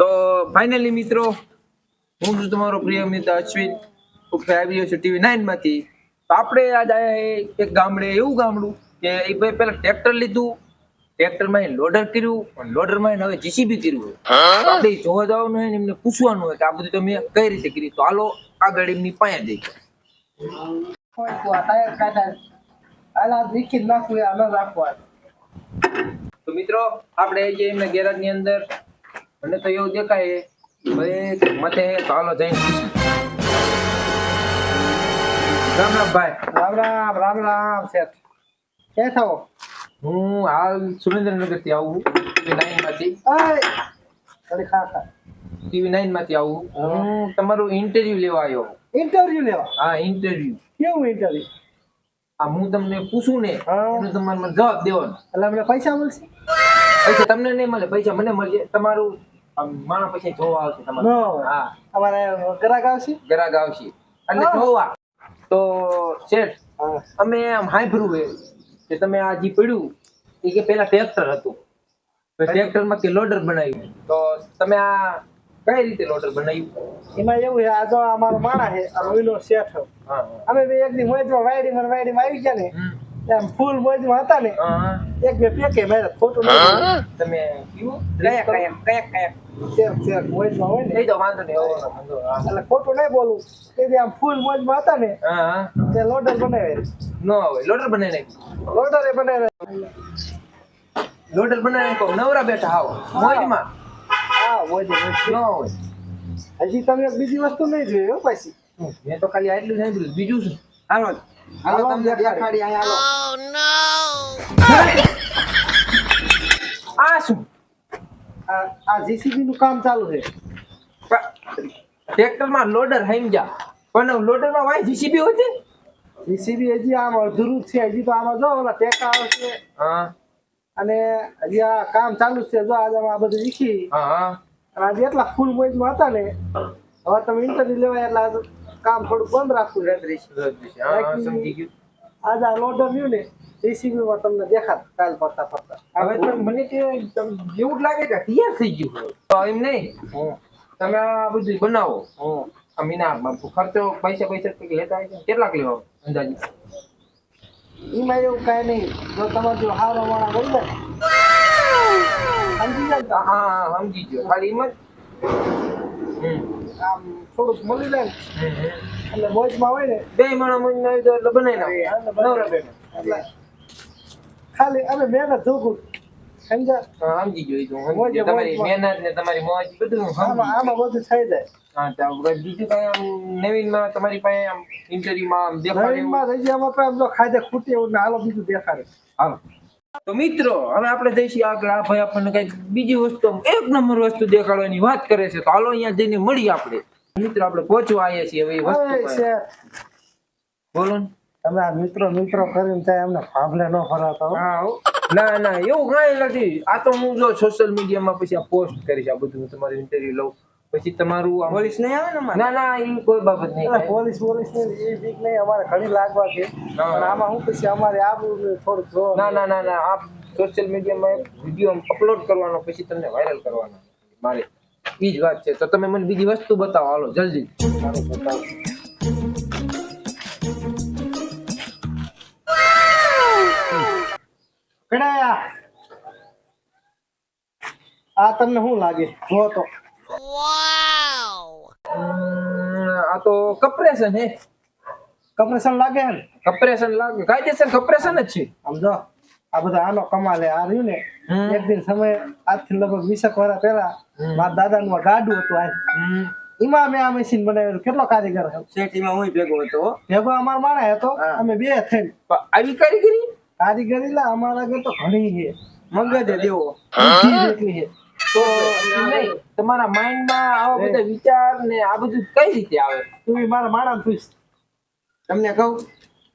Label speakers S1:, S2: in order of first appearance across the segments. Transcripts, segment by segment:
S1: તો ફાઇનલી મિત્રો હું છું તમારો પ્રિય મિત્ર અશ્વિન. હું આવી રહ્યો છું ટીવી નાઇનમાંથી. તો આપણે આજ આવ્યા એક ગામડે એવું ગામડું કે એ ભાઈ પેલા ટ્રેક્ટર લીધું. ટ્રેક્ટરમાં લોડર કર્યું લોડરમાં હવે જીસીબી કર્યું આપણે જોવા જવાનું હોય ને એમને પૂછવાનું હોય કે આ બધું તમે કઈ રીતે કર્યું? તો હાલો આગળ એમની પાસે જઈ
S2: તો
S1: મિત્રો આપણે જે એમને ગેરેજની અંદર મને તો એવું દેખાય ભાઈ મતે ચાલો જઈને. રામ રામ ભાઈ.
S2: રામ રામ રામ રામ શેઠ. કે થાવ
S1: હું હાલ સુરેન્દ્રનગરથી આવું ટીવી
S2: નાઇનમાંથી. અરે ખા ખા.
S1: ટીવી નાઇનમાંથી આવું હું. તમારું ઇન્ટરવ્યુ લેવા આવ્યો
S2: ઇન્ટરવ્યુ લેવા?
S1: હા ઇન્ટરવ્યુ
S2: કેવું ઇન્ટરવ્યુ
S1: આ હું તમને પૂછું ને. એનો તમારે મને જવાબ દેવાનો.
S2: એટલે મને પૈસા મળશે?
S1: પૈસા તમને નહીં મળે પૈસા મને મળશે. તમારું આમ માણા પછી જોવા આવશે તમારે. હા.
S2: અમારે ગ્રાહક આવશે?
S1: ગ્રાહક આવશે.
S2: અને
S1: જોવા. તો શેઠ અમે આમ હાંભળ્યું છે કે તમે આ જે પડ્યું એ કે પેલા ટ્રેક્ટર હતું. ટ્રેક્ટરમાંથી કે લોડર બનાવ્યું? તો તમે આ કઈ રીતે લોડર બનાવ્યું?
S2: એમાં એવું છે આ તો અમારો માણા છે આ ઓઈલો શેઠ. અમે બે એક દી મોજમાં વાયડીમાં વાયડી માં આવી ગયા ને. એમ ફૂલ મોજમાં હતા ને. એક બે પેકે મારે ખોટું
S1: તમે કયું
S2: કયા કયા કયા કયા? શેર શેર મોજમાં હોય ને.
S1: નહીં તો વાંધો નહીં એવો વાંધો હા.
S2: એટલે ખોટું નહીં બોલું. તેથી આમ ફૂલ મોજમાં હતા ને તે લોડર બનાવે.
S1: ન હોય લોડર બનાવી નાખ્યું
S2: લોડર એ બનાવે.
S1: લોડર બનાવી નાખો નવરા બેઠા હાવ મોજમાં.
S2: હા મોજ
S1: ન હોય.
S2: હજી તમે બીજી વસ્તુ નહીં જોઈ હો પછી?
S1: મેં તો ખાલી આટલું સાંભળ્યું બીજું શું? હાલો.
S2: હાલો તમને દેખાડી અહીંયા હાલો.
S1: આ શું?
S2: આ જીસીબી નું કામ ચાલુ છે.
S1: ટ્રેક્ટરમાં લોડર જા પણ લોડરમાં વાય જીસીબી હોય છે?
S2: જીસીબી હજી આમ અધૂરું છે. હજી તો આમાં જો ઓલા ટેકા આવશે.
S1: હા.
S2: અને હજી આ કામ ચાલુ જ છે. જો આજે આ બધું શીખી
S1: હા હા.
S2: અને આજે એટલા ફૂલ મોજમાં હતા ને. હવે તમે ઇન્ટરવ્યુ લેવાય એટલે કામ થોડું બંધ રાખવું છે
S1: હા, હા, સમજી ગયું.
S2: આજે આ લોડર આવ્યું ને જીસીબી માં તમને દેખાત કાલ ફરતા ફરતા.
S1: હવે તો મને કે તમ- એવું જ લાગે કે તૈયાર થઈ ગયું તો એમ નહીં. તમે આ બધું બનાવો. આ મીના ખર્ચો પૈસા પૈસા કંઈક લેતા હોય કેટલાક લેવા અંદાજે?
S2: એમાં એવું કાંઈ નહીં. જો તમારે જો હારો વાળા હોય ને સમજી જાય
S1: હા હા સમજી ગયો. ખાલી એમ જ? હમ.
S2: આમ થોડુંક મળી જાય. એટલે મોજમાં હોય ને
S1: બે માણસ મહિના આવી તો એટલે બનાવી નાખો.
S2: એટલે ખાલી અમે મહેનત સમજી
S1: તો. ગયો. તમારી. મહેનત ને તમારી મોજ બધું
S2: આમાં બધું થઈ જાય.
S1: તમારી પાસે આમ ઇન્ટરવ્યુમાં આમ દેખાડે
S2: ખૂટી એવું ને હાલો બીજું દેખાડે.
S1: હાલો. તો મિત્રો હવે આપણે જઈશું આગળ. આ ભાઈ આપણને કંઈક બીજી વસ્તુ એક નંબર વસ્તુ દેખાડવાની વાત કરે છે. તો હાલો અહીંયા જઈને મળીએ આપણે. મિત્રો આપણે પહોંચવા આવ્યા છીએ હવે વસ્તુ બોલો ને.
S2: તમે આ મિત્રો મિત્રો કરીને ત્યાં એમને ભાભલે ન ફરાતો.
S1: ના ના એવું કઈ નથી. આ તો હું જો સોશિયલ મીડિયામાં પછી આ પોસ્ટ કરીશ આ બધું તમારું ઇન્ટરવ્યુ લઉં. પછી તમારું આમ-
S2: પોલીસ નહીં આવે ને
S1: ના ના એ કોઈ બાબત નહીં
S2: એટલે પોલીસ પોલીસ ને એ બીક નહીં અમારે ઘણી લાગવા છે. પણ આમાં હું પછી અમારે આ થોડુંક.
S1: ના ના ના ના આ સોશિયલ મીડિયામાં વીડિયો અપલોડ કરવાનો પછી તમને વાયરલ કરવાનો. મારે એ જ વાત છે. તો તમે મને બીજી વસ્તુ બતાવો. હાલો જલ્દી.
S2: કડાયા આ તમને શું લાગે? જો તો.
S1: ઉમ, આ તો કપરેશન હે.
S2: કમ્પ્રેશન લાગે હે ને
S1: કપરેશન લાગે. કાયદેસર કપરેશન જ છે.
S2: સમજો આ બધા આનો કમાલે આ રહ્યું ને. એક દિન સમય આજથી લગભગ વીસેક વર્ષ પહેલા મારા દાદાનું ગાડું હતું આ. એમાં મેં આ મશીન બનાવેલું. કેટલો કારીગર
S1: શેઠીમાં હું ભેગો હતો.
S2: ભેગો અમાર માણે હતો. અમે બે
S1: થઈ આવી કારીગરી?
S2: કારીગરી લા અમારા ઘર તો ઘણી છે.
S1: મગજ દેવો.
S2: એટલી છે.
S1: તો નહીં તમારા માઇન્ડમાં આવા બધા વિચાર ને આ બધું કઈ રીતે આવે?
S2: તું મારા માણસ પૂછ
S3: તમને કહું?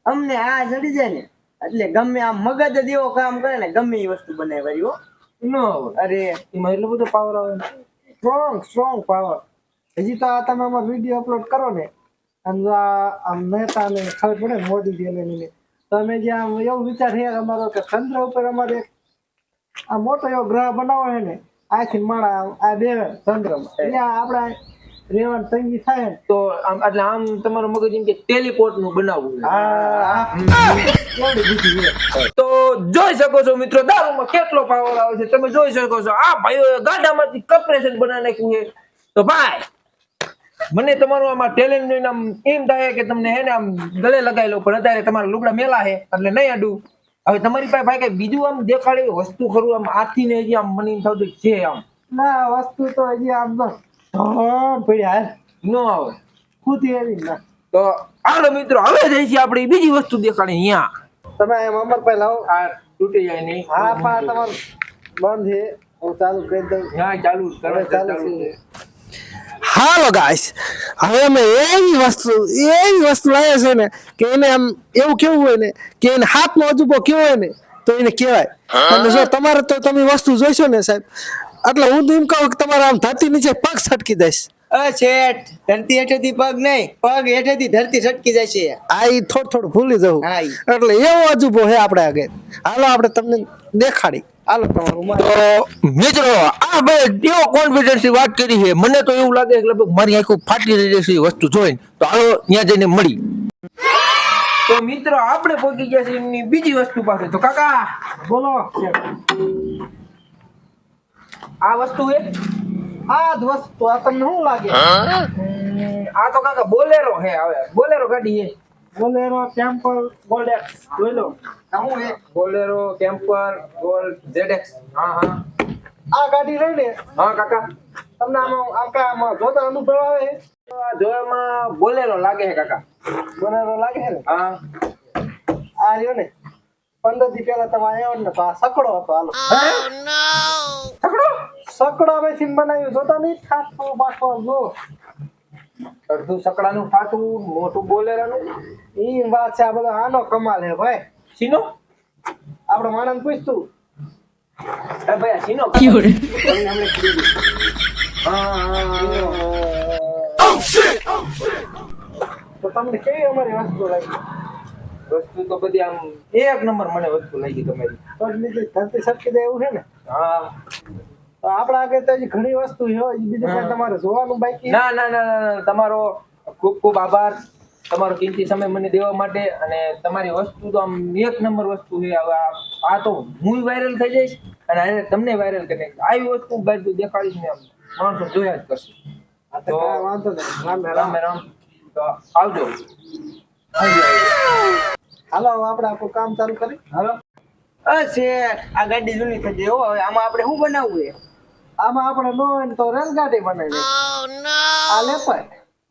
S3: અમને આ જડી જાય ને એટલે ગમે આમ મગજ જ એવો કામ કરે ને ગમે એ વસ્તુ બનાવી વાળી હો.
S1: નો
S3: અરે.
S1: એમાં એટલો બધો પાવર આવે
S2: સ્ટ્રોંગ સ્ટ્રોંગ પાવર હજી તો આ તમે અમારો વીડિયો અપલોડ કરો ને અને જો આમ મહેતા ને ખબર પડે મોદી ને એને તો અમે જે આમ એવો વિચાર છે અમારો કે ચંદ્ર ઉપર અમારે એક આ મોટો એવો ગ્રહ બનાવો છે ને આખી માળા આ બે ચંદ્રમાં અહીંયા આપણે રેવાન તંગી થાય
S1: તો આમ એટલે આમ તમારું મગજ એમ કે ટેલિપોર્ટનું બનાવવું તો જોઈ શકો છો મિત્રો દારૂમાં કેટલો પાવર આવે છે. તમે જોઈ શકો છો આ ભાઈઓ ગાડામાંથી કમ્પ્રેશન બનાવી નાખ્યું છે. તો ભાઈ મને તમારું આમાં ટેલેન્ટ આમ એમ થાય કે તમને હે ને આમ ગળે લગાવી લો પણ અત્યારે તમારા લુગડા મેલા છે એટલે નહીં આડું હવે તમારી પાસે ભાઈ કઈ બીજું આમ દેખાડે વસ્તુ ખરું? આમ આથી ને હજી આમ મને થતું છે આમ.
S2: ના વસ્તુ તો હજી આમ તો પડ્યા
S1: નો આવે.
S2: ખુદી એવી ના.
S1: તો આલો મિત્રો હવે જઈ છીએ આપણે બીજી વસ્તુ દેખાડે અહીંયા
S2: તમે એમ અમર પાસે લાવો.
S1: આ તૂટી જાય નહીં.
S2: હા પા તમારું બંધ છે. હું ચાલુ કરી દઉં.
S1: હા ચાલુ
S2: ચાલુ
S1: ચાલુ
S2: છે.
S4: હાલો ગાઈસ હવે અમે એવી વસ્તુ એવી વસ્તુ લાવ્યા છે ને કે એને આમ એવું કેવું હોય ને કે એને હાથનો અજુબો કેવો હોય ને તો એને કહેવાય. અને જો તમારે તો તમે વસ્તુ જોઈશો ને સાહેબ એટલે હું તો એમ કહું કે તમારે આમ ધરતી નીચે પગ છટકી દઈશ.
S3: અ ધરતી હેઠેથી પગ નહીં પગ હેઠેથી ધરતી છટકી જાય છે
S4: આ ઈ થોડું થોડું ભૂલી જવું. એટલે એવો અજુબો છે આપણે આગળ. હાલો આપણે તમને દેખાડી. હાલો તમારું
S1: મિત્રો આ બે એવો કોન્ફિડન્સની વાત કરી છે. મને તો એવું લાગે કે લગભગ મારી આખું ફાટી રહી જશે વસ્તુ જોઈને. તો હાલો ત્યાં જઈને મળી. તો મિત્રો આપણે પહોંચી ગયા છે એમની બીજી વસ્તુ પાસે. તો કાકા
S2: બોલો.
S1: આ વસ્તુ છે
S2: આ જ વસ્તુ આ તમને શું લાગે?
S1: આ તો કાકા બોલેરો હે હવે. બોલેરો ગાડી છે
S2: બોલેરો ટેમ્પલ ગોલ્ડેક્સ જોઈ લો.
S3: હું એ?
S1: બોલેરો કેમ્પર ગોલ્ડ ઝેડએક્સ હા હા.
S2: આ ગાડી લઈને
S1: હા કાકા.
S2: તમને આમાં આખા આમાં જોતા અનુભવ આવે?
S1: તો આ જોવામાં બોલેરો લાગે છે કાકા.
S2: બોલેરો લાગે છે ને?
S1: હા.
S2: આ રહ્યો ને. પંદર દી પહેલા તમે આવ્યો ને તો આ સકડો હતો હાલો.
S1: સકડો?
S2: સકડો મેથી બનાવ્યું જોતા નહીં? ઠાઠો બાઠો જો.
S1: અડધું સકડાનું ફાટું મોટું બોલેરાનું.
S2: ઈ વાત છે આ બધો આનો કમાલ હે ભાઈ.
S1: સીનો
S2: આપણો માણસ પૂછતું.
S1: અરે ભાઈ આ સીનો હા, હા.
S2: તો તમને કેવી અમારી વસ્તુ લાગી?
S1: વસ્તુ તો બધી આમ એક નંબર મને વસ્તુ લાગી તમારી.
S2: નીચે ધરતી સરકી દે એવું છે ને
S1: હા.
S2: આપણા આગળ તો ઘણી વસ્તુ છે હજી બીજું કઈ તમારે જોવાનું બાકી?
S1: ના ના ના તમારો ખૂબ ખૂબ આભાર. તમારો કિંમતી સમય મને દેવા માટે અને તમારી વસ્તુ તો આમ એક નંબર વસ્તુ છે. હવે આ- તો હું વાયરલ થઈ જઈશ અને આને તમને વાયરલ કરી. આવી વસ્તુ બધું દેખાડીશ ને આમ માણસો જોયા જ કરશે.
S2: તો વાંધો નહીં. રામે રામ.
S1: રામે રામ. તો આવજો. આવજો.
S2: હાલો આપણે આપણું કામ ચાલુ કરી.
S1: હાલો.
S3: અ શેઠ આ ગાડી જૂની થઈ ગઈ હો. હવે આમાં આપણે શું બનાવવું છે
S2: આમાં આપણે નો હોય તો રેલગાડી બનાવી આ લેપાય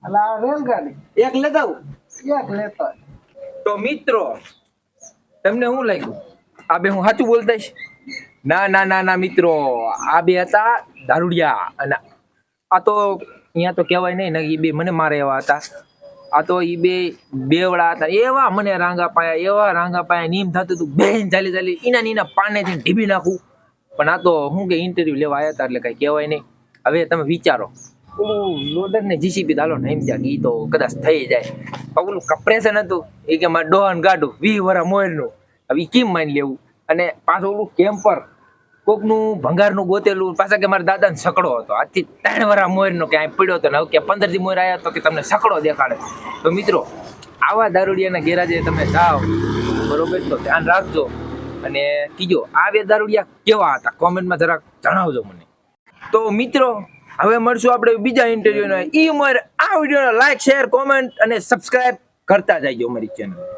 S2: એટલે આ રેલગાડી.
S3: એક લેતા
S2: એક લેતા
S1: તો મિત્રો તમને શું લાગ્યું? આ બે હું સાચું બોલતા ના ના ના ના મિત્રો. આ બે હતા દારૂડિયા. અને આ તો અહીંયા તો કહેવાય નહીં ને એ બે મને મારે એવા હતા. આ તો એ બે બેવડા હતા. એવા મને રાંગા પાયા એવા રાંગા પાયા નીમ થતું હતું બેન ચાલી ચાલી એના નીના પાને થી ઢીબી નાખું. પણ આ તો હું કે ઇન્ટરવ્યુ લેવા આવ્યા હતા એટલે કઈ કહેવાય નહીં. હવે તમે વિચારો. ઓલું લોડર ને જીસીબી દાલો ને એમ ત્યાં એ તો કદાચ થઈ જાય. પણ ઓલું કમ્પ્રેશન હતું. એ કે મારે ડોહન ગાડું વી વરા મોયરનું હવે કેમ માની લેવું? અને પાછું ઓલું કેમ્પર કોકનું ભંગારનું ગોતેલું, પાછા કે મારા દાદાને સકડો હતો. આજથી ત્રણ વરા મોરનો ક્યાંય પડ્યો હતો ને હવે કે પંદરથી મોયર આવ્યા તો કે તમને સકડો દેખાડે. તો મિત્રો, આવા દારૂડિયાના ગેરાજે તમે જાઓ. બરોબર? તો ધ્યાન રાખજો. અને કીજો, આ બે દારૂડિયા કેવા હતા? કોમેન્ટમાં જરાક જણાવજો મને. તો મિત્રો, હવે મળશું આપણે બીજા ઇન્ટરવ્યુના ઈ ઉંમર આ વિડીયોને લાઈક શેર કોમેન્ટ અને સબસ્ક્રાઇબ કરતા જજો અમારી ચેનલ